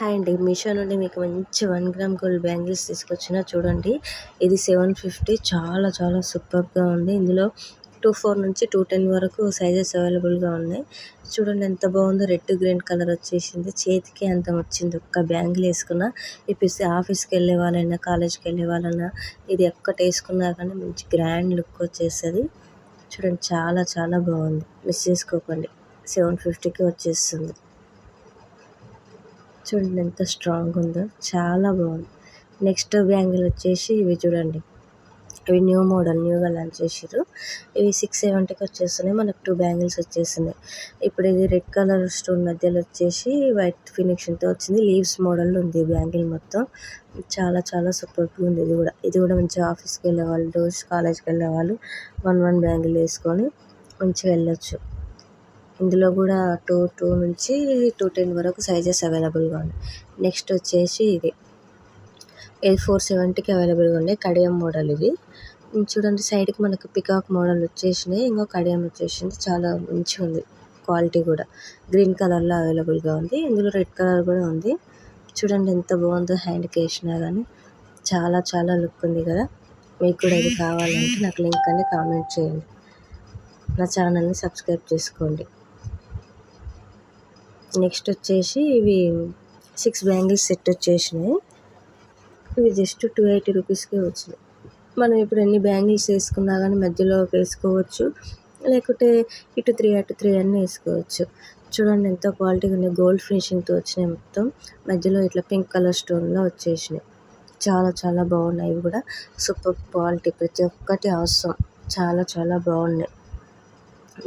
Hi అండి. మీషో నుండి మీకు మంచి వన్ గ్రామ్ గోల్డ్ బ్యాంగిల్స్ తీసుకొచ్చిన చూడండి. ఇది సెవెన్ ఫిఫ్టీ. చాలా చాలా సూపర్గా ఉంది. ఇందులో టూ ఫోర్ నుంచి టూ టెన్ వరకు సైజెస్ అవైలబుల్గా ఉన్నాయి. చూడండి ఎంత బాగుందో. రెడ్ గ్రీన్ కలర్ వచ్చేసింది. చేతికి అంత వచ్చింది. ఒక్క బ్యాంగిల్ వేసుకున్న ఇప్పిస్తే ఆఫీస్కి వెళ్ళే వాళ్ళైనా కాలేజ్కి వెళ్ళే వాళ్ళైనా ఇది ఒక్కటి వేసుకున్నా కానీ మంచి గ్రాండ్ లుక్ వచ్చేస్తుంది. చూడండి చాలా చాలా బాగుంది. మిస్ చేసుకోకండి. సెవెన్ ఫిఫ్టీకి వచ్చేస్తుంది. చూడండి ఎంత స్ట్రాంగ్ ఉందో. చాలా బాగుంది. నెక్స్ట్ బ్యాంగిల్ వచ్చేసి ఇవి చూడండి. ఇవి న్యూ మోడల్ న్యూగా లాంచ్ చేసారు ఇవి సిక్స్ సెవెంటీకి వచ్చేస్తున్నాయి. మనకు టూ బ్యాంగిల్స్ వచ్చేస్తున్నాయి. ఇప్పుడు ఇది రెడ్ కలర్ స్టోన్ మధ్యలో వచ్చేసి వైట్ ఫినిషింగ్తో వచ్చింది. లీవ్స్ మోడల్ ఉంది బ్యాంగిల్ మొత్తం. చాలా చాలా సూపర్గా ఉంది ఇది కూడా. ఇది కూడా మంచిగా ఆఫీస్కి వెళ్ళే వాళ్ళు కాలేజ్కి వెళ్ళే వాళ్ళు వన్ వన్ బ్యాంగిల్ వేసుకొని మంచిగా వెళ్ళొచ్చు. ఇందులో కూడా టూ టూ నుంచి టూ టెన్ వరకు సైజెస్ అవైలబుల్గా ఉన్నాయి. నెక్స్ట్ వచ్చేసి ఇది. ఏ ఫోర్ సెవెంటీకి అవైలబుల్గా ఉన్నాయి. కడియం మోడల్ ఇది. చూడండి సైడ్కి మనకు పికాక్ మోడల్ వచ్చేసినాయి. ఇంకో కడియం వచ్చేసింది. చాలా మంచిగా ఉంది. క్వాలిటీ కూడా. గ్రీన్ కలర్లో అవైలబుల్గా ఉంది. ఇందులో రెడ్ కలర్ కూడా ఉంది. చూడండి ఎంత బాగుందో హ్యాండ్కి వేసినా కానీ చాలా చాలా లుక్ ఉంది కదా. మీకు కూడా ఇది కావాలంటే నాకు లింక్ అనేది కామెంట్ చేయండి. నా ఛానల్ని సబ్స్క్రైబ్ చేసుకోండి. నెక్స్ట్ వచ్చేసి ఇవి సిక్స్ బ్యాంగిల్స్ సెట్ వచ్చేసినాయి. ఇవి జస్ట్ టూ ఎయిటీ రూపీస్కే వచ్చినాయి. మనం ఇప్పుడు ఎన్ని బ్యాంగిల్స్ వేసుకున్నా కానీ మధ్యలో వేసుకోవచ్చు. లేకుంటే ఇటు త్రీ అటు త్రీ అన్నీ వేసుకోవచ్చు. చూడండి ఎంత క్వాలిటీగా ఉన్నాయి. గోల్డ్ ఫినిషింగ్తో వచ్చినాయి మొత్తం. మధ్యలో ఇట్లా పింక్ కలర్ స్టోన్లో వచ్చేసినాయి. చాలా చాలా బాగున్నాయి. ఇవి కూడా సూపర్ క్వాలిటీ. ప్రతి ఒక్కటి అవసరం. చాలా చాలా బాగున్నాయి.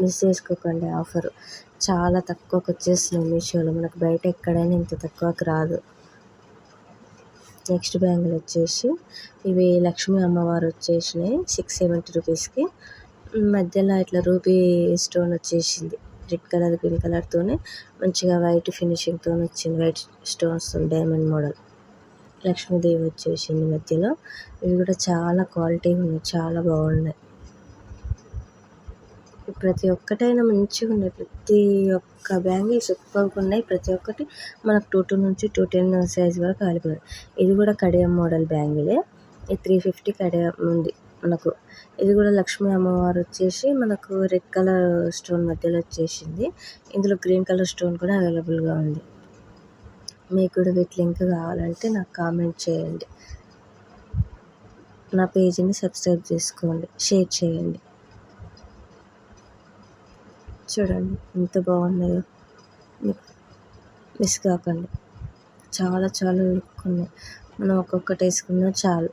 మిస్ చేసుకోకండి ఆఫర్. చాలా తక్కువకి వచ్చేస్తున్నాయి మీషోలో. మనకు బయట ఎక్కడైనా ఇంత తక్కువకి రాదు. నెక్స్ట్ బ్యాంగిల్ వచ్చేసి ఇవి లక్ష్మీ అమ్మవారు వచ్చేసినాయి. సిక్స్ సెవెంటీ రూపీస్కి. మధ్యలో ఇట్లా రూపీ స్టోన్ వచ్చేసింది. రెడ్ కలర్ గ్రీన్ కలర్తోనే మంచిగా వైట్ ఫినిషింగ్తో వచ్చింది. White stones diamond model. Lakshmidevi వచ్చేసింది మధ్యలో. ఇవి కూడా చాలా క్వాలిటీ ఉన్నాయి. చాలా బాగున్నాయి. ప్రతి ఒక్కటైనా మంచిగా ఉన్నాయి ప్రతి ఒక్క బ్యాంగిల్ సూపర్గా ఉన్నాయి. ప్రతి ఒక్కటి మనకు టూ టూ నుంచి టూ టెన్ సైజ్ వరకు అవైలబుల్. ఇది కూడా కడియం మోడల్ బ్యాంగిలే. ఇది త్రీ ఫిఫ్టీ కడియం ఉంది మనకు. ఇది కూడా లక్ష్మీ అమ్మవారు వచ్చేసి మనకు రెడ్ కలర్ స్టోన్ మధ్యలో వచ్చేసింది. ఇందులో గ్రీన్ కలర్ స్టోన్ కూడా అవైలబుల్గా ఉంది. మీకు కూడా వీటి లింక్ కావాలంటే నాకు కామెంట్ చేయండి. నా పేజీని సబ్స్క్రైబ్ చేసుకోండి. షేర్ చేయండి. చూడండి. ఎంత బాగున్నాయో. మిస్ కాకండి. చాలా చాలా లుక్ ఉన్నాయి. మనం ఒక్కొక్కటి వేసుకున్నా చాలు.